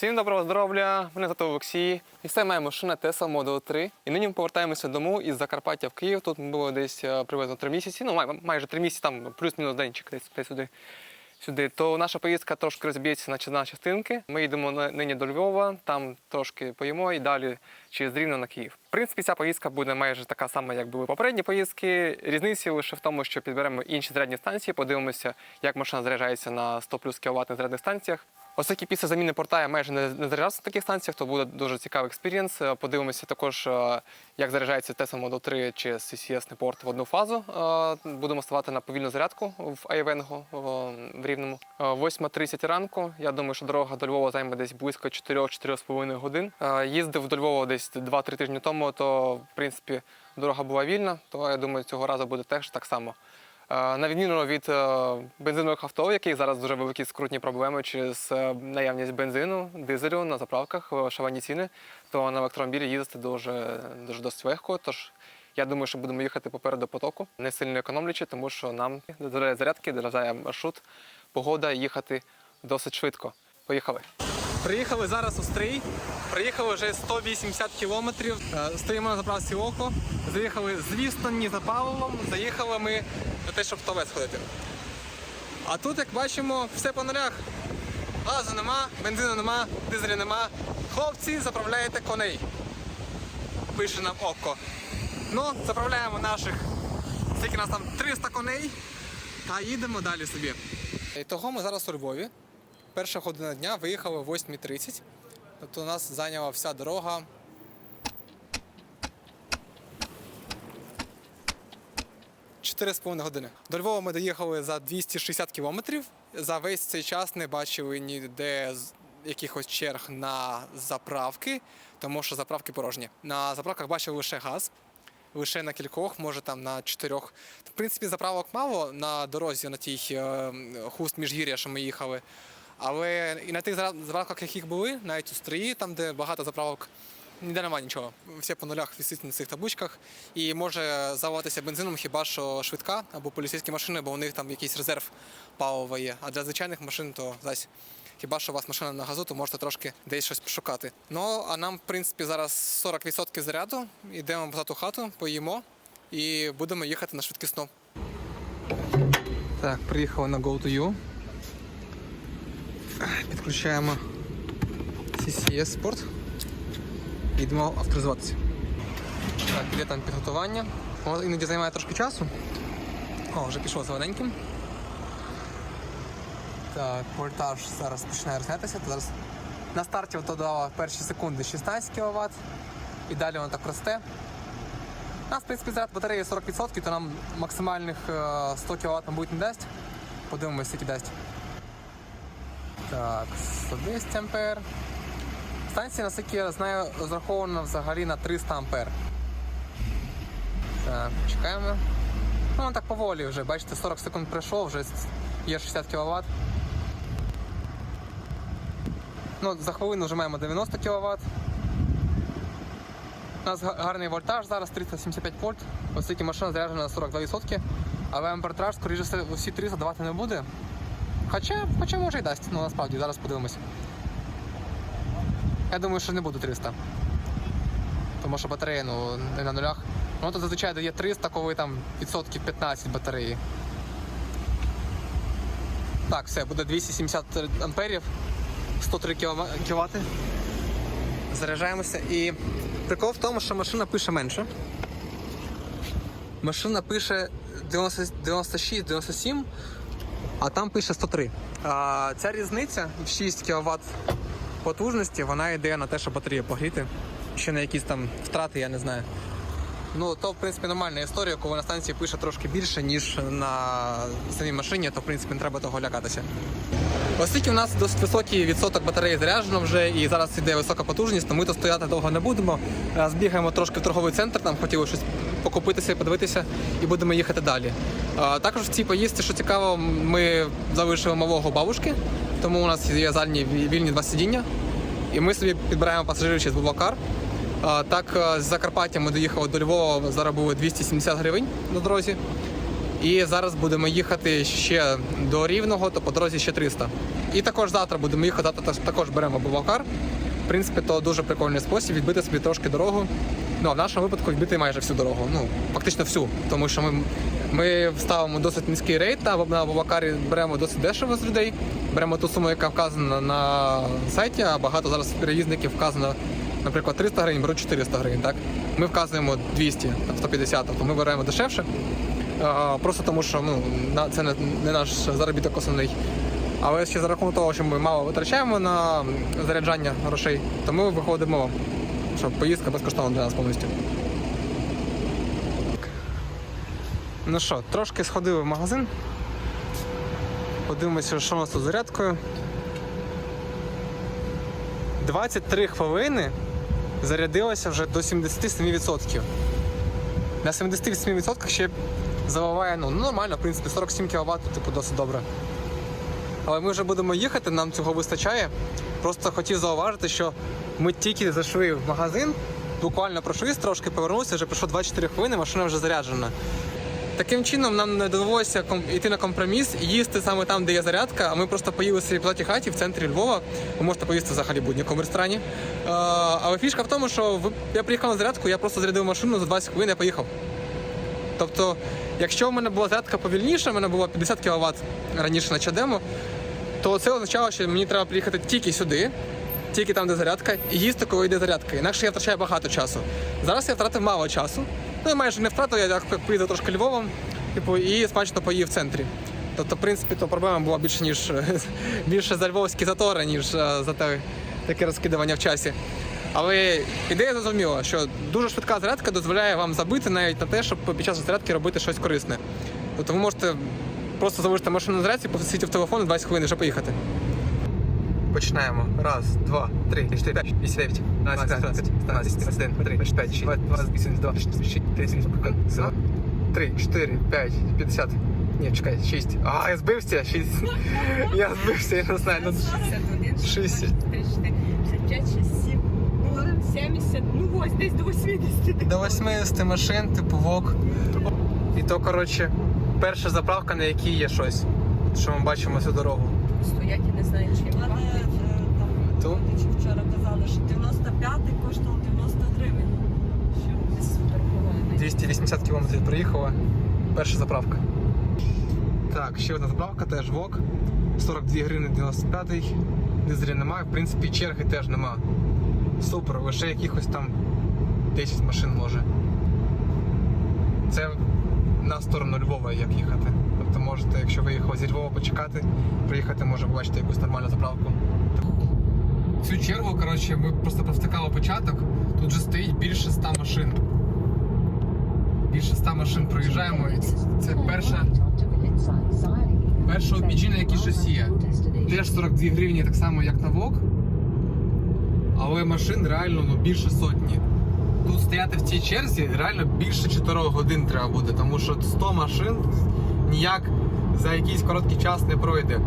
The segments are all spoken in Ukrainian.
Всім доброго здоров'я! Мене звати Олексій. І це моя машина Tesla Model 3. І нині ми повертаємося дому із Закарпаття в Київ. Тут ми були десь е, приблизно три місяці. Ну, май- майже три місяці, там плюс-мінус денчик десь, сюди. Сюди, то наша поїздка трошки розб'ється на частинки. Ми йдемо на- нині до Львова, там трошки поїмо і далі через Рівно на Київ. В принципі, ця поїздка буде майже така сама, як були попередні поїздки. Різниці лише в тому, що підберемо інші зарядні станції, подивимося, як машина заряджається на 100 плюс кВт зарядних станціях. Оскільки після заміни порта я майже не, заряджався на таких станціях, то буде дуже цікавий експірієнс. Е, Подивимося також, е, як заряджається Model 3 через CCS порт в одну фазу. Е, Будемо ставати на повільну зарядку в Айвенгу в Рівному. Е, 8.30 ранку. Я думаю, що дорога до Львова займе десь близько 4-4,5 годин. Їздив до Львова десь 2-3 тижні тому, то в принципі дорога була вільна, то я думаю, цього разу буде теж так само. Е, На відміну від е, бензинових авто, в яких зараз дуже великі скрутні проблеми через е, наявність бензину, дизелю на заправках, шалені ціни, то на електромобілі їздити дуже, дуже досить легко. Тож я думаю, що будемо їхати попереду потоку, не сильно економлячи, тому що нам для зарядки, для маршрут, погода їхати досить швидко. Поїхали. Приїхали зараз у стрій. Приїхали вже 180 кілометрів. Е, Стоїмо на заправці око. Заїхали, звісно, не за паливом. Заїхали ми на те, щоб в туалет сходити. А тут, як бачимо, все по нулях. Газу нема, бензину нема, дизелю нема. Хлопці, заправляєте коней. Пише нам око. Ну, заправляємо наших. Скільки нас там 300 коней. Та їдемо далі собі. Того ми зараз у Львові. Перша година дня виїхали о 8.30. Тобто у нас зайняла вся дорога. Чотири з половиною години. До Львова ми доїхали за 260 кілометрів. За весь цей час не бачили ніде якихось черг на заправки, тому що заправки порожні. На заправках бачили лише газ, лише на кількох, може там на чотирьох. В принципі, заправок мало на дорозі на тій е, хуст міжгір'я, що ми їхали. Але і на тих заправках, яких були, навіть у стрії, там, де багато заправок, ніде немає нічого. Всі по нулях висить на цих табличках. І може заводитися бензином хіба що швидка або поліцейські машини, бо у них там якийсь резерв палива є. А для звичайних машин то зась. Хіба що у вас машина на газу, то можете трошки десь щось пошукати. Ну а нам, в принципі, зараз 40% заряду. Йдемо в ту хату, поїмо і будемо їхати на швидкісно. Так, приїхали на Go2U. Підключаємо CCS Sport. Йдемо авторизуватися. Так, іде там підготування. О, іноді займає трошки часу. О, вже пішло зелененьким. Так, вольтаж зараз починає рознятися. Зараз на старті то дала перші секунди 16 кВт. І далі воно так росте. У нас, в принципі, заряд батареї 40%, то нам максимальних е, 100 кВт, мабуть, не дасть. Подивимось, скільки дасть. Так, 110 ампер. Станція, наскільки я знаю, розрахована взагалі на 300 ампер. Так, чекаємо. Ну, так поволі вже, бачите, 40 секунд пройшло, вже є 60 кВт. Ну, за хвилину вже маємо 90 кВт. У нас гарний вольтаж зараз 375 вольт, оскільки машина заряджена на 42%, але ампертраж, скоріше усі 300 давати не буде. Хоча, хоча може і дасть, ну насправді, зараз подивимось. Я думаю, що не буде 300. Тому що батарея ну, не на нулях. Воно тут зазвичай дає 300, коли там відсотків 15 батареї. Так, все, буде 270 амперів, 103 кВт. Заряджаємося і прикол в тому, що машина пише менше. Машина пише 96-97, а там пише 103. А, ця різниця в 6 кВт потужності, вона йде на те, щоб батарею погріти. Ще на якісь там втрати, я не знаю. Ну, то, в принципі, нормальна історія, коли на станції пише трошки більше, ніж на самій машині, то в принципі не треба того лякатися. Оскільки у нас досить високий відсоток батареї заряджено вже і зараз іде висока потужність, то ми тут стояти довго не будемо. Е, Збігаємо трошки в торговий центр, там хотіли щось покупитися, подивитися і будемо їхати далі. Е, Також в цій поїздці, що цікаво, ми залишили малого бабушки, тому у нас є задні вільні два сидіння. І ми собі підбираємо пасажирів через Бублакар. Так, е, з Закарпаття ми доїхали до Львова, заробили 270 гривень на дорозі. І зараз будемо їхати ще до Рівного, то по дорозі ще 300. І також завтра будемо їхати, також беремо Бувакар. В принципі, то дуже прикольний спосіб відбити собі трошки дорогу. Ну, а в нашому випадку відбити майже всю дорогу. Ну, фактично всю. Тому що ми, ми ставимо досить низький рейд, а на Бувакарі беремо досить дешево з людей. Беремо ту суму, яка вказана на сайті, а багато зараз перевізників вказано, наприклад, 300 гривень, беруть 400 гривень. Так? Ми вказуємо 200, там, 150, тобто ми беремо дешевше. Просто тому, що ну, це не наш заробіток основний. Але ще за рахунок того, що ми мало витрачаємо на заряджання грошей, то ми виходимо, що поїздка безкоштовна для нас повністю. Ну що, трошки сходили в магазин. Подивимося, що у нас тут зарядкою. 23 хвилини зарядилося вже до 77%. На 78% ще заливає ну, нормально, в принципі, 47 кВт, типу, досить добре. Але ми вже будемо їхати, нам цього вистачає. Просто хотів зауважити, що ми тільки зайшли в магазин, буквально пройшлись трошки, повернулися, вже пройшло 24 хвилини, машина вже заряджена. Таким чином нам не довелося йти на компроміс і їсти саме там, де є зарядка. А ми просто поїли собі платі хаті в центрі Львова. Ви можете поїсти взагалі в будь-якому ресторані. Е, але фішка в тому, що я приїхав на зарядку, я просто зарядив машину за 20 хвилин, я поїхав. Тобто, якщо в мене була зарядка повільніша, в мене було 50 кВт раніше на чадему, то це означало, що мені треба приїхати тільки сюди, тільки там, де зарядка, і їсти, коли йде зарядка. Інакше я втрачаю багато часу. Зараз я втратив мало часу. Ну, я майже не втратив, я так поїздив трошки Львовом, типу, і смачно поїв в центрі. Тобто, в принципі, то проблема була більше, ніж більше за львовські затори, ніж е, за те, таке розкидування в часі. Але ідея зрозуміла, що дуже швидка зарядка дозволяє вам забити навіть на те, щоб під час зарядки робити щось корисне. Тобто ви можете просто залишити машину на зарядці, посидіти в телефон і 20 хвилин вже поїхати. Починаємо. Раз, два, три, чотири, п'ять, вісім, дев'ять, дванадцять, тринадцять, один, три, п'ять, шість, двадцять вісім, два, шість, два, три, чотири, п'ять, п'ятдесят. Ні, чекай, шість. А, я збився, шість. Я збився, я не знаю. Ну, 61, 60. 64, 65, 67, ну, 70, ну ось десь до 80. До 80 машин, типу ВОК. І то, коротше, перша заправка, на якій є щось, що ми бачимо всю дорогу. Стоять і не знають, чим пахнуть. е, там родичі вчора казали, що 95-й коштував 90 гривень. Що? Супер 280 кілометрів проїхала. Перша заправка. Так, ще одна заправка, теж ВОК. 42 гривні 95-й. Дизелі немає, в принципі, черги теж нема. Супер, лише якихось там 10 машин може. Це на сторону Львова як їхати. Тобто можете, якщо ви їхали зі Львова почекати, приїхати, може побачити якусь нормальну заправку. Цю чергу, коротше, ми просто провтикали початок. Тут вже стоїть більше 100 машин. Більше 100 машин проїжджаємо. І це, це перша, перша OPG, на якій щось є. Теж 42 гривні, так само, як на ВОК. Але машин реально ну, більше сотні. Тут стояти в цій черзі реально більше 4 годин треба буде, тому що 100 машин ніяк за якийсь короткий час не пройде.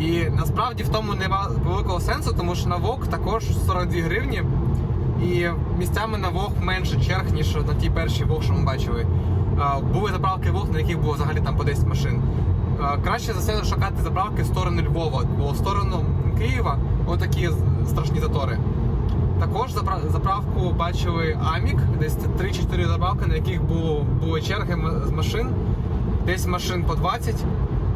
І насправді в тому нема великого сенсу, тому що на ВОК також 42 гривні. І місцями на ВОК менше черг, ніж на тій першій ВОК, що ми бачили. Були заправки ВОК, на яких було взагалі там по 10 машин. Краще за все шукати заправки в сторону Львова, бо в сторону Києва отакі страшні затори. Також запра- заправку бачили Амік, десь 3-4 заправки, на яких було, були черги з машин, десь машин по 20,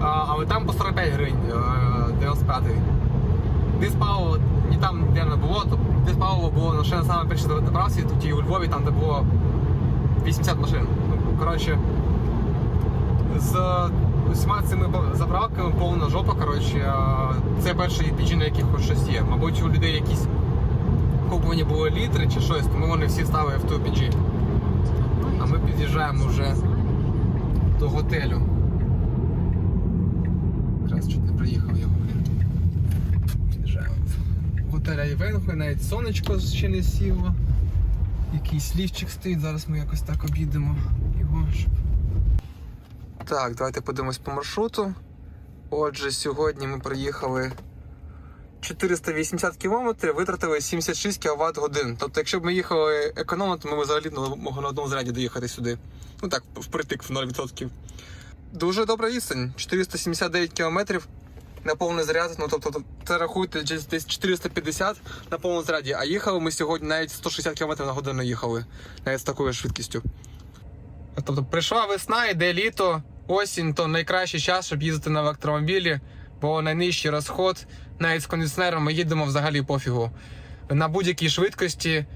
але там по 45 гривень е, 95-й. Диспаливо ні там, де не було, то диспаливо було лише на саме першій заправці, тут і у Львові, там де було 80 машин. Ну, Коротше, з усіма цими заправками повна жопа. Коротше, це перший на яких хоч щось є. Мабуть, у людей якісь куповані були літри чи щось, тому вони всі ставили в ту А ми під'їжджаємо вже до готелю. Якраз чуть не приїхав його. Під'їжджаємо в готеля Івенху, навіть сонечко ще не сіло. Якийсь ліфчик стоїть, зараз ми якось так об'їдемо його. Так, давайте подивимось по маршруту. Отже, сьогодні ми проїхали 480 кілометрів, витратили 76 кВт годин. Тобто, якщо б ми їхали економно, то ми взагалі могли на одному заряді доїхати сюди. Ну так, впритик в 0%. дуже добра відстань. 479 кілометрів на повний заряд. Ну тобто це рахуйте десь 450 на повному заряді. А їхали ми сьогодні навіть 160 км на годину їхали. Навіть з такою швидкістю. Тобто прийшла весна, йде літо, осінь, то найкращий час, щоб їздити на електромобілі, бо найнижчий розход, навіть з кондиціонером ми їдемо взагалі пофігу. На будь-якій швидкості.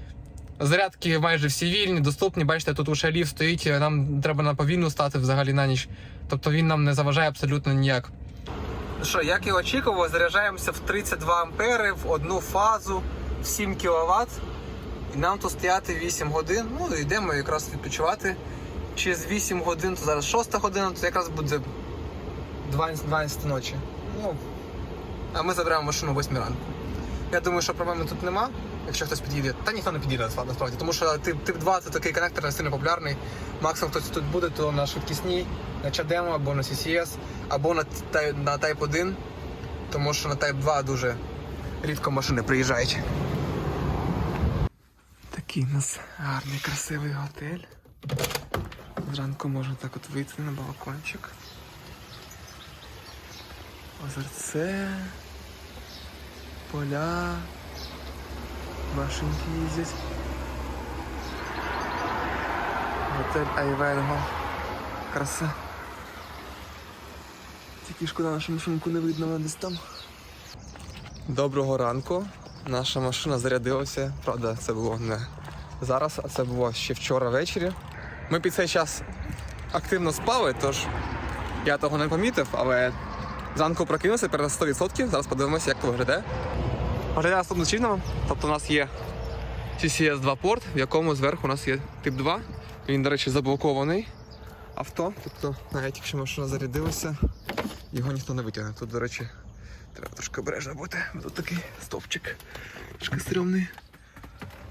Зарядки майже всі вільні, доступні. Бачите, тут уже ліфт стоїть, нам треба на повільну стати взагалі на ніч. Тобто він нам не заважає абсолютно ніяк. Що, як і очікував, заряджаємося в 32 ампери в одну фазу в 7 кВт. І нам тут стояти 8 годин. Ну, йдемо якраз відпочивати. Через 8 годин, то зараз 6 година, то якраз буде 12, 12 ночі. Ну, а ми заберемо машину о 8 ранку. Я думаю, що проблеми тут нема, якщо хтось під'їде. Та ніхто не під'їде насправді, тому що тип, тип 2 це такий коннектор не сильно популярний. Максимум хтось тут буде, то на швидкісній, на чадемо або на CCS, або на, на Type 1, тому що на Type 2 дуже рідко машини приїжджають. Такий у нас гарний, красивий готель. Зранку можна так от вийти на балкончик. Озерце, поля, машинки їздять. Готель Айвенго. Краса. Тільки шкода, нашу машинку не видно, вона десь там. Доброго ранку. Наша машина зарядилася. Правда, це було не зараз, а це було ще вчора ввечері. Ми під цей час активно спали, тож я того не помітив, але зранку прокинувся перед 100%. Зараз подивимося, як виглядає. Виглядає наступним чином. Тобто у нас є CCS 2 порт, в якому зверху у нас є тип 2. Він, до речі, заблокований авто. Тобто, навіть якщо машина зарядилася, його ніхто не витягне. Тут, до речі, треба трошки обережно бути. Тут такий стовпчик. Трошки стрьомний.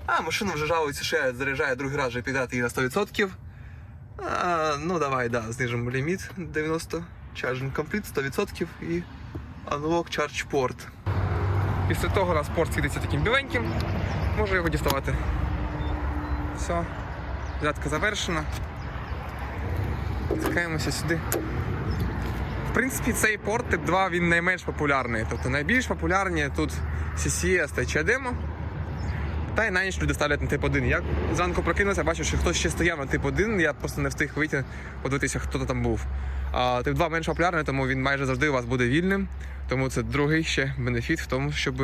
А, машина вже жалується, що я заряджаю другий раз вже піддати її на 100%. А, ну давай, да, знижимо ліміт 90. Charging Complete 100% і Unlock Charge Port. Після того нас порт світиться таким біленьким. Можу його діставати. Все. Зарядка завершена. Тикаємося сюди. В принципі, цей порт тип 2 він найменш популярний. Тобто найбільш популярні тут CCS та CHAdeMO. Та й на ніч люди ставлять на тип 1. Я зранку прокинувся, бачу, що хтось ще стояв на тип 1, я просто не встиг вийти, подивитися, хто там був. Тип 2 менш популярний, тому він майже завжди у вас буде вільним. Тому це другий ще бенефіт в тому, щоб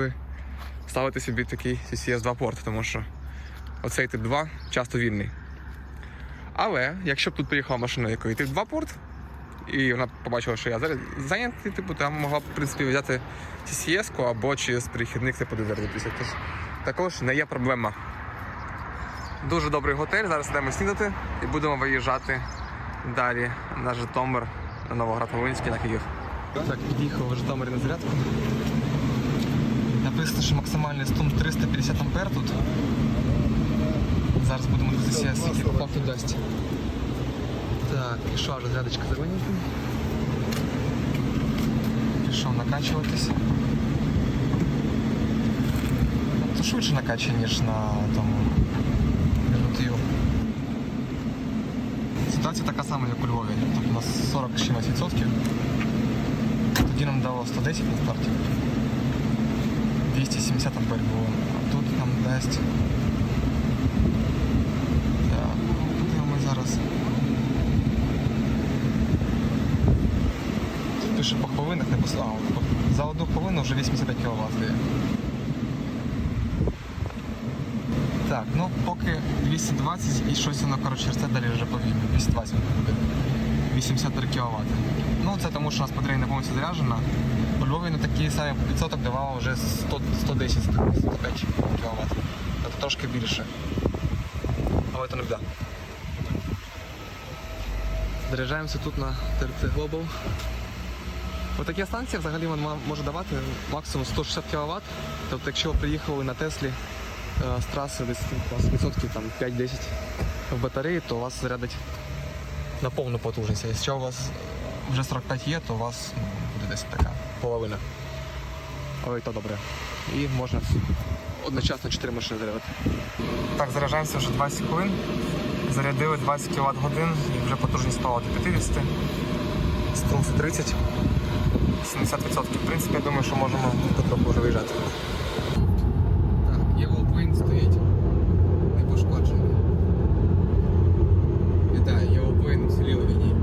ставити собі такий CCS 2 порт, тому що оцей тип 2 часто вільний. Але якщо б тут приїхала машина, якої тип 2 порт, і вона побачила, що я зараз зайнятий, типу, я могла б в принципі взяти CCS-ку або через перехідник типу зарядитися. Тож також не є проблема. Дуже добрий готель. Зараз йдемо снідати і будемо виїжджати далі на Житомир, Новоград-Волинський, на Київ. Так, під'їхав в Житомирі на зарядку. Написано, що максимальний струм 350 ампер тут. Зараз будемо дивитися, скільки по факту дасть. Так, пішла вже зарядочка зелененька. Пішов накачуватися. Це швидше накачує, ніж на тому. Ситуація така сама, як у Львові. Тобто у нас 40 з чимось відсотків. Тоді нам дало 110 на старті. 270 ампер було. А тут нам дасть. Так, подивимось зараз. Тут пише по хвилинах не послав. За одну хвилину вже 85 кВт дає. Так, ну поки 220 і щось воно коротше росте далі вже повільно. 220 буде. 83 кВт. Ну це тому, що у нас батарея не повністю заряджена. У Львові на такий самий відсоток давало вже 100, 110 105 кВт. Тобто трошки більше. Але це не біда. Заряджаємося тут на ТРЦ Global. Отакі станції взагалі вона може давати максимум 160 кВт. Тобто, якщо ви приїхали на Теслі з траси десь у вас відсотків там 5-10 в батареї, то у вас зарядить на повну потужність. Якщо у вас вже 45 є, то у вас ну, буде десь така половина. Але то добре. І можна одночасно 4 машини зарядити. Так, заряджаємося вже 20 хвилин. Зарядили 20 кВт годин і вже потужність стала до 50. Струм 130. 70%. В принципі, я думаю, що можемо потроху вже виїжджати. Так, є Волквейн стоїть. Не пошкоджений. Вітаю, є Волквейн в селі Левіні.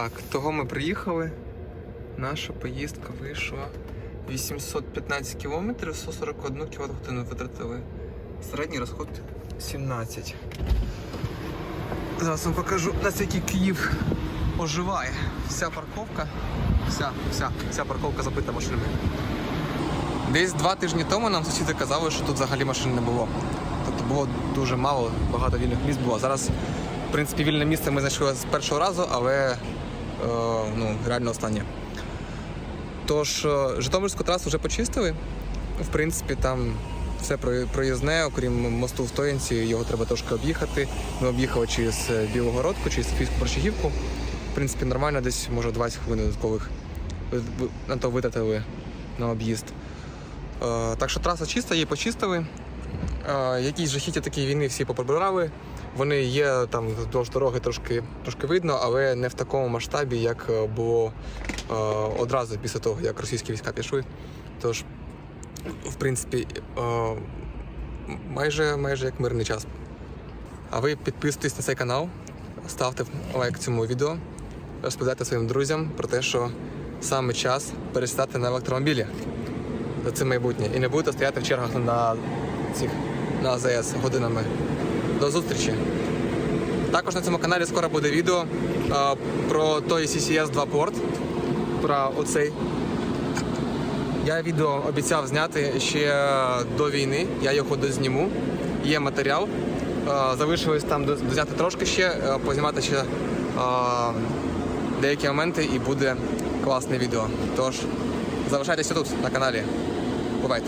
Так, того ми приїхали. Наша поїздка вийшла 815 кілометрів, 141 кВт витратили. Середній розход 17. Зараз вам покажу, наскільки Київ оживає. Вся парковка, вся, вся, вся парковка забита машинами. Десь два тижні тому нам сусіди казали, що тут взагалі машин не було. Тобто було дуже мало, багато вільних місць було. Зараз, в принципі, вільне місце ми знайшли з першого разу, але ну, реально останнє. Тож е, Житомирську трасу вже почистили. В принципі, там все проїзне, окрім мосту в Стоянці, його треба трошки об'їхати. Ми об'їхали через е, Білогородку, через Софійську Борщагівку. В принципі, нормально, десь може 20 хвилин додаткових ви- ви- на то витратили на об'їзд. Е, Так що траса чиста, її почистили. Е, Якісь жахіття такі війни всі поприбирали. Вони є там вздовж дороги трошки, трошки видно, але не в такому масштабі, як е, було е, одразу після того, як російські війська пішли. Тож, в принципі, е, майже, майже як мирний час. А ви підписуйтесь на цей канал, ставте лайк цьому відео, розповідайте своїм друзям про те, що саме час пересідати на електромобілі. За Це майбутнє. І не будете стояти в чергах на цих на АЗС годинами. До зустрічі! Також на цьому каналі скоро буде відео а, про той CCS 2 порт. Про оцей. Я відео обіцяв зняти ще до війни. Я його дозніму. Є матеріал. А, Залишилось там доз- дозняти трошки ще, а, познімати ще а, деякі моменти і буде класне відео. Тож залишайтеся тут на каналі. Бувайте!